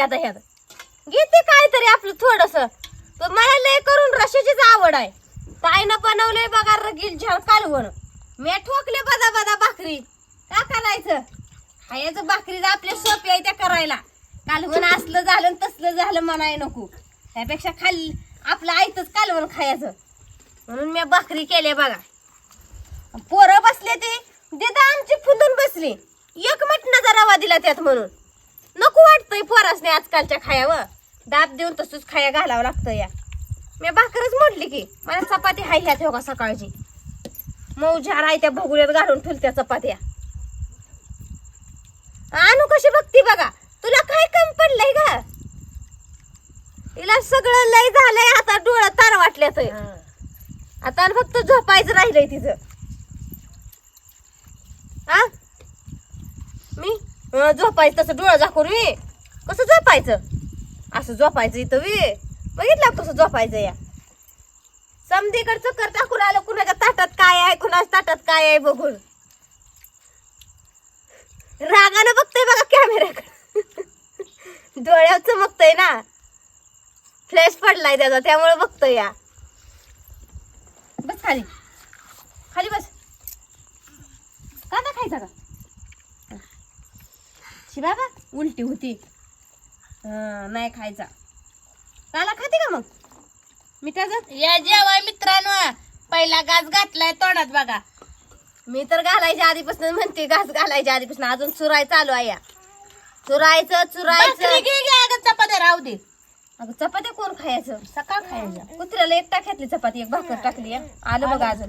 आता ह्यात. घेते काहीतरी आपलं थोडस. मला लय करून रशाचीच आवड आहे. ताईनं बनवलंय बघा रगील झाड कालवण. मी ठोकले बदा बदा भाकरी. का करायचं? हायच भाकरी आपल्या सोपी आहे त्या करायला. कालवण असलं झालं तसलं झालं म्हणाय नको. त्यापेक्षा खाल्ली आपलं आयतच कालवण खायचं. म्हणून मी भाकरी केले बघा. पोरं बसले ते. दिदा आमची फुलून बसली. एक मटणाचा रवा दिला त्यात म्हणून. नको वाटतंय पोरासने आजकालच्या खायावर. दाब देऊन तसंच खाया घालावं लागतं या. मी भाकरच म्हटली की मला चपाती हाय ह्यात हो का सकाळची. मऊ झाड आहे त्या भगुल्यात घालून ठुलत्या चपात्या. आणू कशी बघती बघा तुला काय कमी पडलंय का तिला सगळं लय झालंय आता डोळं तार वाटल्यात. आता फक्त झोपायचं राहिलंय तिचं. आ? मी? झोपायचं तसं डोळं झाकून वे. कसं झोपायचं? असं झोपायचं इथं वे. बघितलं कसं झोपायचं या. समधीकडे चक्कर टाकून आलं कुणाच्या ताटात काय आहे कुणाच्या ताटात काय आहे बघून. रागानं बघतोय बघा कॅमेऱ्याकडे डोळ्यावर चमकतोय ना. फ्लॅश पडलाय त्याचा त्यामुळे बघतोय या. बस खाली. खाली बस. कांदा खायचा का? शी बाबा. उलटी होती. नाही खायचा. काला खाते का मग? मिठाचं? या जेवाय मित्रांनो. पहिला गाज घातलाय तोंडात बघा. मी तर घालायच्या आधीपासून म्हणते घास घालायच्या आधीपासून. अजून चुराय चालू आहे या. चुरायचं चुरायचं. चपात्या राहू दे. अगं चपात्या कोण खायचं? सकाळ खायच्या कुत्र्याला एक टाक्यातली चपाती एक भाकर टाकली. आलं बघा अजून.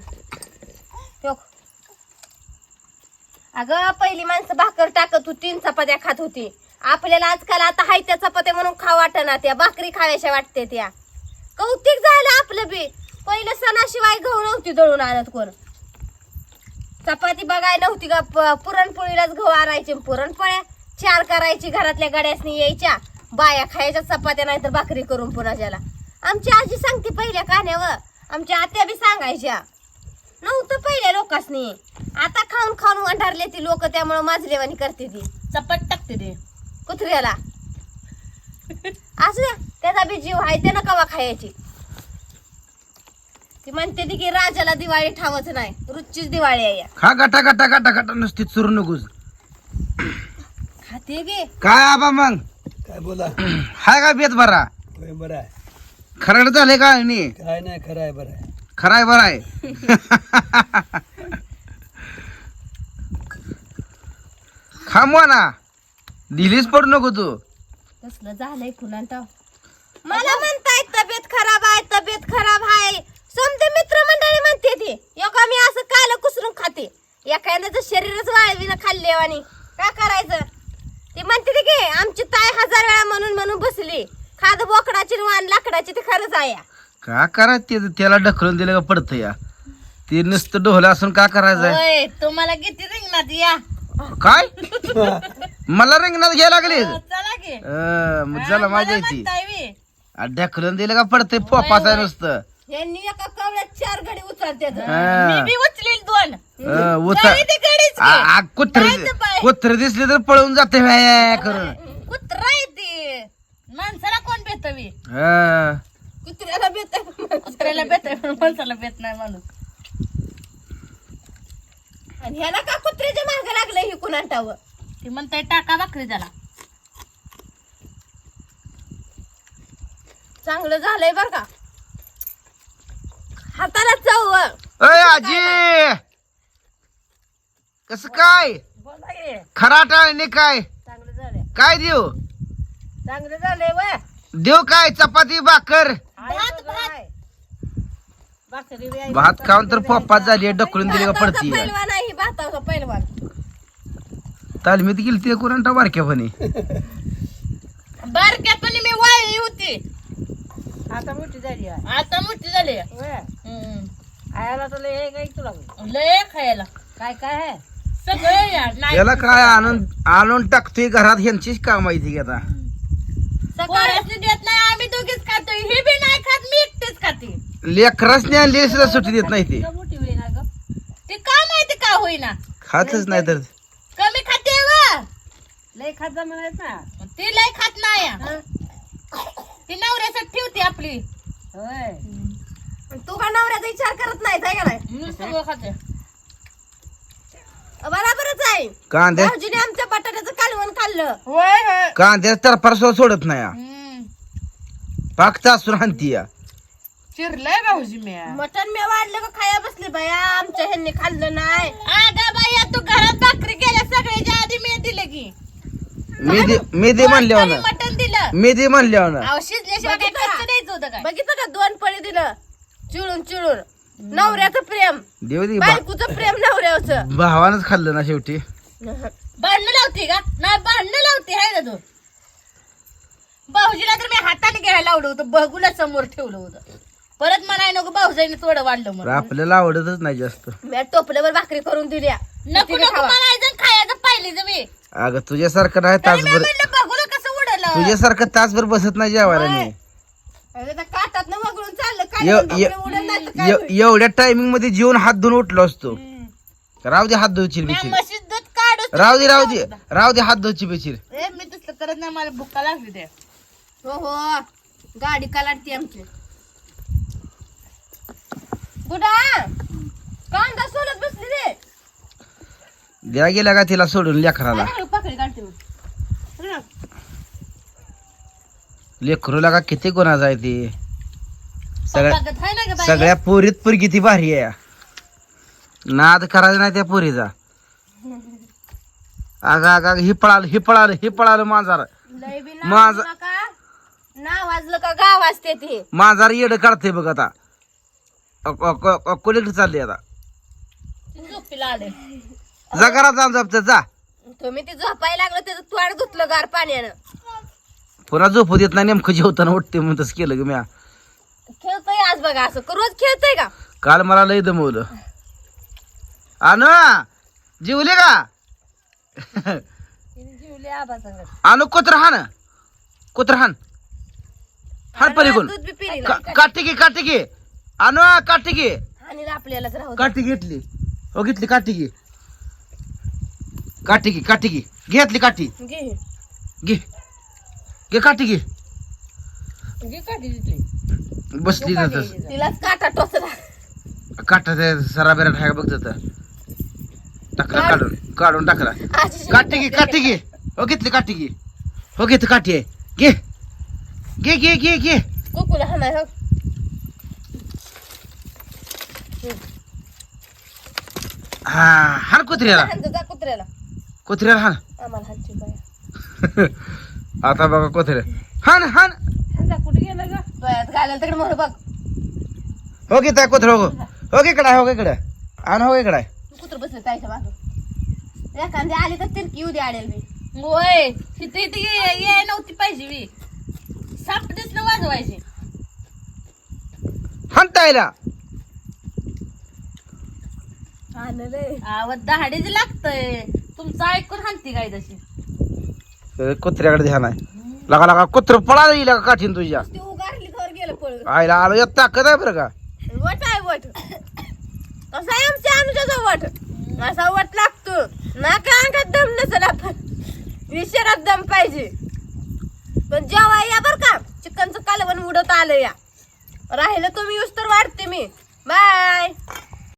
ठेव. अगं पहिली माणसं भाकर टाकत होती चपात्या खात होती. आपल्याला आजकाल आता हाय त्या चपात्या म्हणून खा वाटना त्या भाकरी खाव्याशा वाटते त्या. कौतिक झालं आपलं बी. पहिलं सणाशिवाय गहू नव्हती दळून आणत कोण. चपाती बघायला नव्हती का पुरणपोळीलाच गहू आणायचे पुरणपोळ्या चार करायची घरातल्या गड्यासनी यायच्या. बाया खायच्या चपात्या नाही तर भाकरी करून पुन्हा ज्याला आमची आजी सांगते पहिल्या कान्यावर. आमच्या आत्या बी सांगायच्या. नव्हतं पहिल्या लोकांनी आता खाऊन खाऊन वंढारले ती लोक त्यामुळे माजलेवानी करते ती. चपात टाकते ते. कुत्र्याला. असू द्या त्याचा बी जीव आहे त्यानं कवा खायची? ती म्हणते ती की राजाला दिवाळी ठावच नाही रोजचीच दिवाळी आहे या. खा गटा गटा गटा गटा नुसती चुरू नकोस खाते गे काय आबा मग? काय बोला? हाय का बेत बरा होय बरं आहे. खरड झाले का नाही काय नाही खरं आहे बरं आहे. खराय बरं आहे खांबवा ना. दिलीच पडू नको तू. कसलं झालंय कुणाला मला म्हणताय तब्येत खराब आहे तब्येत खराब आहे. समजे मित्रमंडळी म्हणते ती योगा मी असं काल कुसरून खाते? एखाद्याचं शरीरच वाळवीनं खाल्ले आणि काय करायचं? ते म्हणते ती की आमची ताई हजार वेळा म्हणून म्हणून बसली. खाद बोकडाची आणि वाण लाकडाची ते खरंच आहे. का करायचं ते? त्याला ढकलून दिलं का पडतं या? ते नुसतं डोहलं असून का करायचंय? होय तुम्हाला किती रिंगणात या? काय? मला रिंगणात घ्यायला लागले. चला की. झालं माझ्या मला ती म्हणताय बी. ढकलून दिलं का पडतंय? पोपाचा नुसतं. यांनी एका कवड्यात चार घडी उचलतात. मी बी उचलील दोन. अं, उतर ते कुत्र पाय. कुत्र दिसले तर पळून जाते व्याया करून. कुत्रा आहे ते. माणसाला कोण हा. कुत्र्याला बेत कुत्र्याला बेत पण माणसाला बेत नाही माणूस. आणि ह्याला का कुत्र्याच्या मागे लागलं ही कुणाटावं ती म्हणताय टाका भाकरी त्याला चांगलं झालंय बर का. हाताला चव अय आजी! कस काय? बोला आणि काय? चांगलं झालंय. काय देऊ? चांगलं झालंय व देऊ काय? चपाती भाकर? भात भात. भाकरी बी आहे. भात खाऊन तर पोपात झाली ढकलून दिली का भाताचा पडती. पैलवान आहे ही भाताचा पैलवान. तालमीत गेली ते कोणता बारक्या बारक्यापणी मी वाळली होती. आता मोठी झाली आहे. आता मोठी झाली हम्म. आयाला तर लय काही तुला. लय खायला. काय काय आहे? सगळं नाही. याला काय आणून आणून टाकतोय घरात ह्यांचीच काम माहिती आता. सकाळी पोरासनी देत नाही आम्ही दोघीच खातो ही बी नाही खात मी एकटीच खाते. लेकरासने आणली सुद्धा सुट्टी देत नाही ते. मोठी होईल ना ग? ते का माहिती का होईना? खातच नाही तर. कमी खाते व. लय खात म्हणायच. ना ती लय खात नाही. या. हं? ती नवऱ्यासाठी ठेवते आपली. होय. तू का नवऱ्याचा विचार करत नाही काय का नाही? मी सगळं खाते. बराबरच आहे. कांद्या भाऊजीने आमच्या बटाट्याचं कालवण खाल्लं. होय होय. कांद्या तर परसवा सोडत नाही. हम्म. पाक असून हानती या. चिरलंय भाऊजी मी मटण मी वाढलं का खाया बसले बाया. आमच्या ह्यांनी खाल्लं नाही. अगं बाई तू घरात भाकरी केल्या सगळ्याच्या आधी मी दिलं की. मी दे मी दे म्हणल्यावर ना मटण दिलं. मी दे म्हणल्यावर ना अहो शिजल्याशिवाय काय बघितलं? कच्चं द्यायचं होतं काय. बघितलं का? दोन पळी दिलं. चिळून चिळून. नवऱ्याचं प्रेम. देऊ दे बा- बायकोचं प्रेम नवऱ्याचं. भावानंच खाल्लं ना शेवटी. भांडणं लावते का? नाही भांडणं लावते आहे ना तू. भाऊजीला तर मी हाताने घ्यायला लावलं होतं बघूला समोर ठेवलं होतं. परत मला नको भाऊजाईने थोडं वाढलं तर म्हणून आपल्याला आवडतच नाही जास्त. मी टोपल्यावर भाकरी करून दिल्या. नको नको खावा. म्हणायचं खायचं पाहिजे मी. अगं तुझ्यासारखं नाही तरी मी तासभर म्हणलं बघूला कसं उडलं. तुझ्यासारखं तासभर बसत नाही जेवायला मी. अरे त्या काटात न वगळून चाललं एवढ्या टायमिंगमध्ये जेवण हात धुवून उठलो असतो. राहू दे हात दूध काढू राहू दे राहू दे राहू दे हात धुवची बिचीर ए मी तसलं करत नाही मला भुका लागली ते. हो हो. गाडी कलाडती आमची. बुडा कांदा सोलत बसली रे. द्या गेला का तिला सोडून लेकराला? काय पकडी काढते मी हं. लेकरूला का किती गुन्हा आहे ते सगळ्या ना सगळ्या पोरीत पोरी किती भारी आहे. नाद करायचा नाही त्या पोरीचा. अग अग अग ही पळालं ही पळालं ही पळालं मांजार. माझं- नाव वाजलं का गाव वाजते ती. मांजार येड काढते बघ आता. कोलीकडे चालली आता. जा करा जा जपत जा. तुम्ही ती झोपायला लागलं त्याचं तोंड धुतलं गार पाण्यानं. पुन्हा झोपू देत नाही नेमकं जेवताना उठते म्हणून तसं केलं ग म्या. खेळतोय आज बघा असं. रोज खेळतोय का? काल मला लय दमवलं. अनु जीवले का? जीवले आबा संगत. अनु कुत्र हान? कुत्र हान? हान पलीकडून दूध बी पिली का- काठी घे काठी घे अनु काठी घे आणि आपल्यालाच राहू दे. काठी घेतली. हो घेतली काठी घे काठी घे काठी घे घेतली काठी. घे. घे. घे काठी घे घे काठी तिथली. बसली ना तस तिलाच काटा टोचला. काटा ते सरा बिरा ठाक बघत होता. टाकला काढून काढून टाकला. काठी घे काठी घे. हो घेतली काठी घे. हो घेत काठी आहे. घे. घे घे घे घे. कुकुला हाणाय हो हा हान कुत्र्याला. हाणतो जा कुत्र्याला. कुत्र्याला हान आम्हाला हाणची बाया. आता बघा हान हान कुठे गेला ग तिकडे बघ. हो घेत आहे कुत्र हो. हो इकडे हो इकडे. आण हो इकडे कुत्र बसले ताईच्या बाजू एखादी आली तर तिरकी येऊ दे आडेल मी. होय इथे ये ये नव्हती पाहिजे मी. सापडीच न वाजवायची. हाणतायला आणले आवाज दहाडीच लागतंय. तुमचं ऐकून हानती काय तशी? कुत्र्याकडे ध्यान आहे. लगा लगा कुत्र पळाला येईल का काठीन तुझ्या उगारली तर गेलं पळून आईला आलो यात ताकद आहे बरं का. वट आहे वट. कसा आहे आमच्या अनुजाचा वट? असा वट लागतो? ना का अंगात दम नसेल आपण. विचारात दम पाहिजे. पण जेव्हा या बर का चिकनचं कालवण उडत आलं या. राहिलं तुम्ही यूज तर वाढते मी. बाय